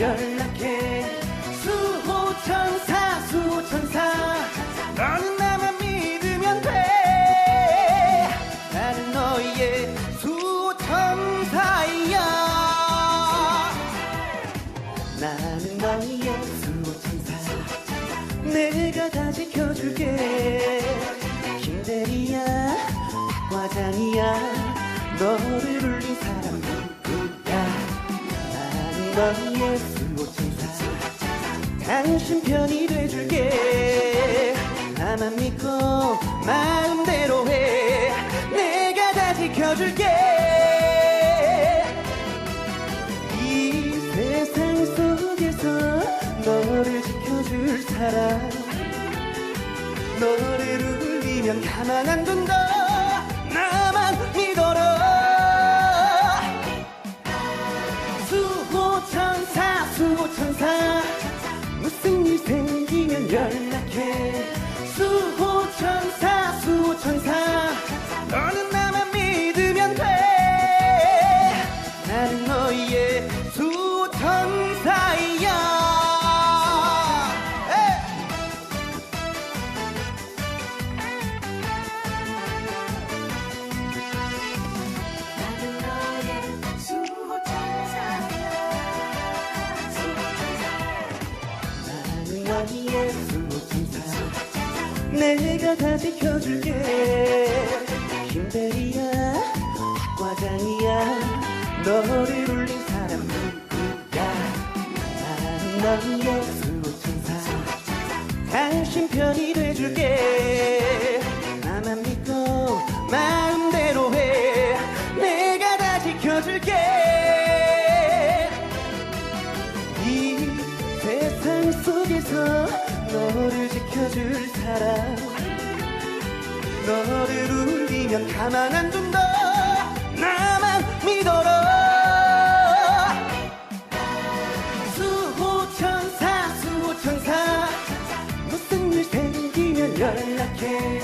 연락해. 수호천사 수호천사. 너는 나만 믿으면 돼. 나는 너의 수호천사야. 나는 너의 수호천사. 내가 다 지켜줄게. 김대리야 과장이야. 너를 울린 사람 너의 수호천사 당신 편이 돼줄게. 나만 믿고 마음대로 해. 내가 다 지켜줄게. 이 세상 속에서 너를 지켜줄 사람. 너를 울리면 가만 안 둔다. 나만 믿어라 나는 너의 수호천사 내가 다 지켜줄게. 김대리야 과장이야. 너를 울린 사람 누구야? 나는 너의 수호천사 당신 편이 돼줄게. 나만 믿고 마음대로 지켜줄 사람. 너를 울리면 가만 안 둔다 나만 믿어라. 수호천사 수호천사. 무슨 일 생기면 연락해